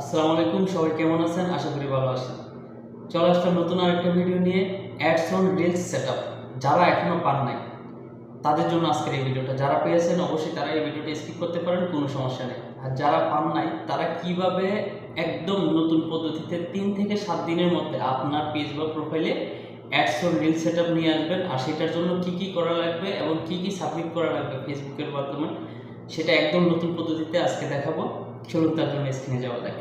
আসসালামু আলাইকুম, সবাই কেমন আছেন? আশা করি ভালো আছেন। চলে আসলাম নতুন আরেকটা ভিডিও নিয়ে অ্যাডস অন রিলস সেট যারা এখনও পান নাই, তাদের জন্য আজকের এই ভিডিওটা যারা পেয়েছেন, অবশ্যই তারা এই ভিডিওটা স্কিপ করতে পারেন, কোনো সমস্যা নেই। আর যারা পান নাই, তারা কীভাবে একদম নতুন পদ্ধতিতে তিন থেকে সাত দিনের মধ্যে আপনার পেজ বা প্রোফাইলে অ্যাডস অন রিলস সেট নিয়ে আসবেন, আর সেটার জন্য কি কি করা লাগবে এবং কি কি সাবমিট করা লাগবে ফেসবুকের মাধ্যমে, সেটা একদম নতুন পদ্ধতিতে আজকে দেখাবো। চলুন তার জন্য স্ক্রিনে যাওয়া যাক।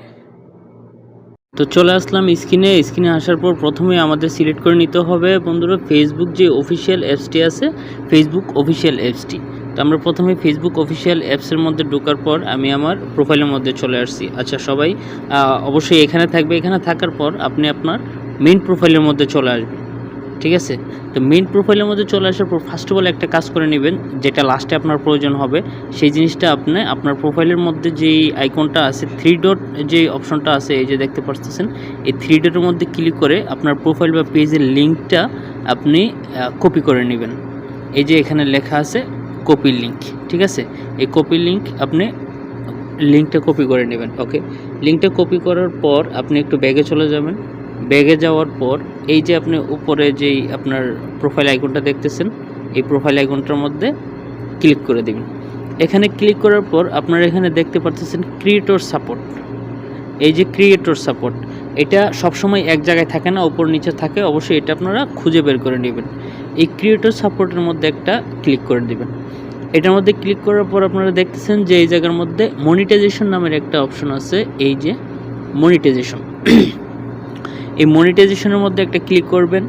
তো চলে আসলাম স্ক্রিনে। স্ক্রিনে আসার পর প্রথমে আমাদের সিলেক্ট করে নিতে হবে বন্ধুরা ফেসবুক যে অফিসিয়াল অ্যাপসটি আছে ফেসবুক অফিসিয়াল অ্যাপসটি তো আমরা প্রথমে ফেসবুক অফিসিয়াল অ্যাপসের মধ্যে ঢোকার পর আমি আমার প্রোফাইলের মধ্যে চলে আসছি। আচ্ছা সবাই অবশ্যই এখানে থাকবে। এখানে থাকার পর আপনি আপনার মেইন প্রোফাইলের মধ্যে চলে আসবেন। ঠিক আছে? তো মেইন প্রোফাইলের মধ্যে চলে আসার পর ফার্স্ট অফ অল একটা কাজ করে নেবেন, যেটা লাস্টে আপনার প্রয়োজন হবে, সেই জিনিসটা আপনি, আপনার প্রোফাইলের মধ্যে যেই আইকনটা আছে থ্রি ডট যে অপশনটা আছে, এই যে দেখতে পাচ্ছেন এই থ্রি ডটের মধ্যে ক্লিক করে আপনার প্রোফাইল বা পেজের লিঙ্কটা আপনি কপি করে নেবেন। এই যে এখানে লেখা আছে কপি লিঙ্ক ঠিক আছে? এই কপি লিঙ্ক আপনি লিঙ্কটা কপি করে নেবেন ওকে লিঙ্কটা কপি করার পর আপনি একটু ব্যাগে চলে যাবেন ব্যাগে যাওয়ার পর এই যে আপনি উপরে যেই আপনার প্রোফাইল আইকনটা দেখতেছেন, এই প্রোফাইল আইকনটার মধ্যে ক্লিক করে দিবেন। এখানে ক্লিক করার পর আপনারা এখানে দেখতে পাচ্ছেন ক্রিয়েটর সাপোর্ট এই যে ক্রিয়েটর সাপোর্ট এটা সবসময় এক জায়গায় থাকে না, উপর নিচে থাকে, অবশ্যই এটা আপনারা খুঁজে বের করে নেবেন। এই ক্রিয়েটর সাপোর্টের মধ্যে একটা ক্লিক করে দিবেন। এটার মধ্যে ক্লিক করার পর আপনারা দেখতেছেন যে এই জায়গার মধ্যে মনিটাইজেশন নামের একটা অপশন আছে, এই যে মনিটাইজেশন এই মনিটাইজেশনের মধ্যে একটা ক্লিক করবেন।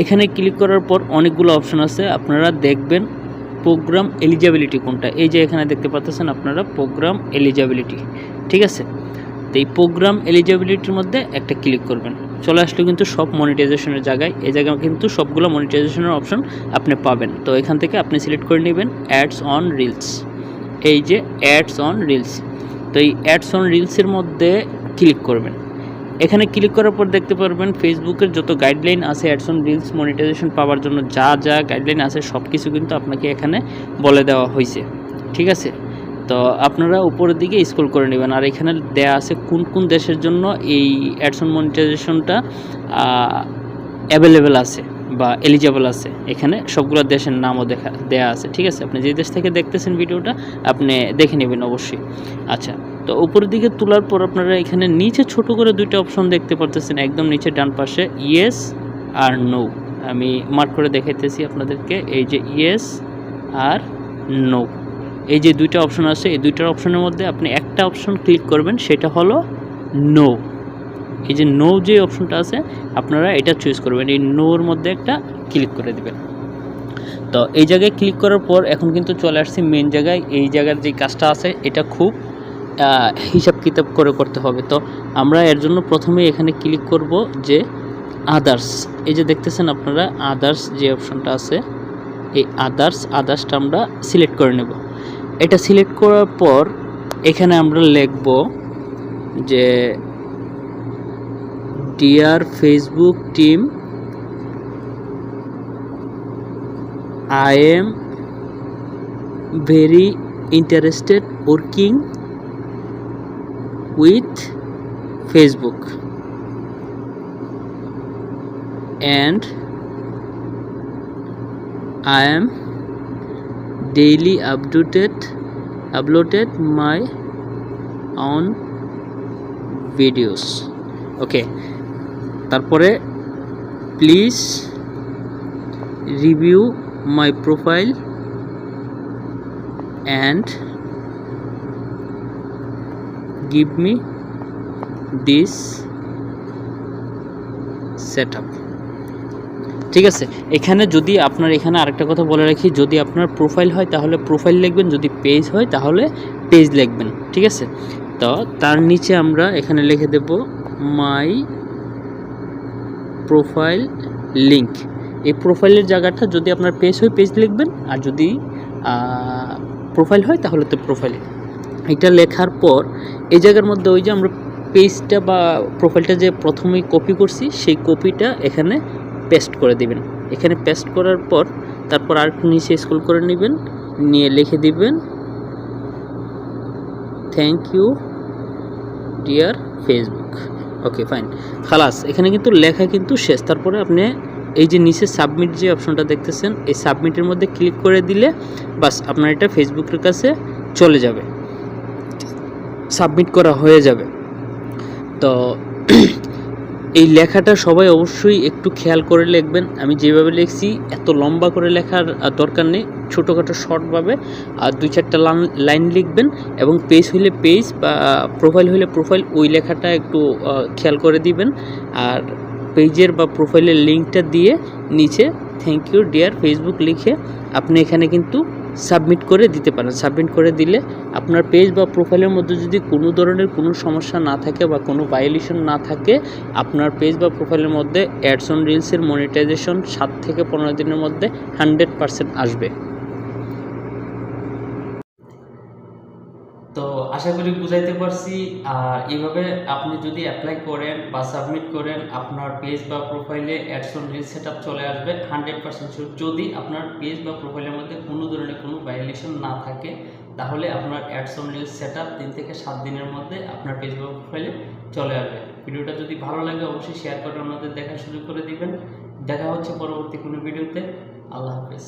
এখানে ক্লিক করার পর অনেকগুলো অপশন আছে, আপনারা দেখবেন প্রোগ্রাম এলিজিবিলিটি কোনটা। এই যে এখানে দেখতে পাচ্ছেন আপনারা প্রোগ্রাম এলিজিবিলিটি ঠিক আছে? তো এই প্রোগ্রাম এলিজিবিলিটির মধ্যে একটা ক্লিক করবেন। চলে আসলে কিন্তু সব মনিটাইজেশনের জায়গায়। এই জায়গায় কিন্তু সবগুলো মনিটাইজেশনের অপশন আপনি পাবেন। তো এখান থেকে আপনি সিলেক্ট করে নেবেন অ্যাডস অন রিলস এই যে অ্যাডস অন রিলস তো এই অ্যাডস অন রিলসের মধ্যে ক্লিক করবেন। এখানে ক্লিক করার পর দেখতে পারবেন ফেসবুকের যত গাইডলাইন আছে অ্যাডসন রিলস মনিটাইজেশন পাওয়ার জন্য যা যা গাইডলাইন আছে সব কিছু কিন্তু আপনাকে এখানে বলে দেওয়া হয়েছে ঠিক আছে? তো আপনারা উপরের দিকে স্ক্রল করে নেবেন। আর এখানে দেয়া আছে কোন কোন দেশের জন্য এই অ্যাডসন মনিটাইজেশনটা অ্যাভেলেবেল আছে বা এলিজেবল আছে। এখানে সবগুলো দেশের নামও দেখা, দেয়া আছে। ঠিক আছে? আপনি যে দেশ থেকে দেখতেছেন ভিডিওটা আপনি দেখে নেবেন অবশ্যই। আচ্ছা তো উপরের দিকে তোলার পর আপনারা এখানে নিচে ছোট করে দুইটা অপশন দেখতে পারতেছেন, একদম নিচে ডান পাশে ইয়েস আর নো আমি মার্ক করে দেখাইতেছি আপনাদেরকে, এই যে ইয়েস আর নো এই যে দুইটা অপশন আছে, এই দুইটার অপশনের মধ্যে আপনি একটা অপশন ক্লিক করবেন, সেটা হলো নো এই যে নো যে অপশনটা আছে, আপনারা এটা চুজ করবেন, এই নোর মধ্যে একটা ক্লিক করে দেবেন। তো এই জায়গায় ক্লিক করার পর এখন কিন্তু চলে আসছি মেন জায়গায়, এই জায়গার যে কাজটা আছে, এটা খুব হিসাব কিতাব করে করতে হবে। তো আমরা এর জন্য প্রথমে এখানে ক্লিক করব যে আদার্স এই যে দেখতেছেন আপনারা আদার্স যে অপশনটা আছে, এই আদার্স আদার্সটা আমরা সিলেক্ট করে নেব। এটা সিলেক্ট করার পর এখানে আমরা লিখব যে dear Facebook team I am very interested working with Facebook and I am daily updated uploaded my own videos okay তারপরে please review my profile and give me this set ঠিক আছে, এখানে যদি আপনার এখানে আরেকটা কথা বলে রাখি, যদি আপনার প্রোফাইল হয় তাহলে প্রোফাইল লিখবেন, যদি পেজ হয় তাহলে পেজ লিখবেন, ঠিক আছে? তো তার নিচে আমরা এখানে লিখে দেব মাই প্রোফাইল লিংক এই প্রোফাইলের জায়গাটা যদি আপনার পেজ হয় পেজ লিখবেন, আর যদি প্রোফাইল হয় তাহলে তো প্রোফাইল এটা লেখার পর এই জায়গার মধ্যে ওই যে আমরা পেজটা বা প্রোফাইলটা যে প্রথমেই কপি করছি, সেই কপিটা এখানে পেস্ট করে দিবেন। এখানে পেস্ট করার পর তারপর আর নিচে স্ক্রল করে নেবেন, নিয়ে লিখে দিবেন thank you dear Facebook okay fine খালাস, এখানে কিন্তু লেখা কিন্তু শেষ। তারপরে আপনি এই যে নিচে সাবমিট যে অপশনটা দেখতেছেন, এই সাবমিটের মধ্যে ক্লিক করে দিলে বাস আপনার এটা ফেসবুকের কাছে চলে যাবে। সাবমিট করা হয়ে যাবে। তো এই লেখাটা সবাই অবশ্যই একটু খেয়াল করে লিখবেন। আমি যেভাবে লিখছি, এত লম্বা করে লেখার দরকার নেই। ছোটোখাটো শর্টভাবে আর দুই চারটা লাইন লিখবেন এবং পেজ হইলে পেজ বা প্রোফাইল হইলে প্রোফাইল ওই লেখাটা একটু খেয়াল করে দিবেন। আর পেজের বা প্রোফাইলের লিঙ্কটা দিয়ে নিচে থ্যাংক ইউ ডিয়ার ফেসবুক লিখে, আপনি এখানে কিন্তু সাবমিট করে দিতে পারেন। সাবমিট করে দিলে আপনার পেজ বা প্রোফাইলের মধ্যে যদি কোনো ধরনের কোনো সমস্যা না থাকে বা কোনো ভায়োলেশন না থাকে, আপনার পেজ বা প্রোফাইলের মধ্যে অ্যাডস অন রিলসের মনিটাইজেশন সাত থেকে পনেরো দিনের মধ্যে হান্ড্রেড পার্সেন্ট আসবে তো আশা করি বুঝাইতে পারছি। আর এইভাবে আপনি যদি অ্যাপ্লাই করেন বা সাবমিট করেন, আপনার পেজ বা প্রোফাইলে অ্যাডসন রিল সেট চলে আসবে হান্ড্রেড পার্সেন্ট যদি আপনার পেজ বা প্রোফাইলের মধ্যে কোনো ধরনের কোনো ভায়োলেশন না থাকে, তাহলে আপনার অ্যাডসন রিল সেট তিন থেকে সাত দিনের মধ্যে আপনার পেজ বা প্রোফাইলে চলে আসবে। ভিডিওটা যদি ভালো লাগে, অবশ্যই শেয়ার করে আমাদের দেখার সুযোগ করে দিবেন। দেখা হচ্ছে পরবর্তী কোনো ভিডিওতে। আল্লাহ হাফেজ।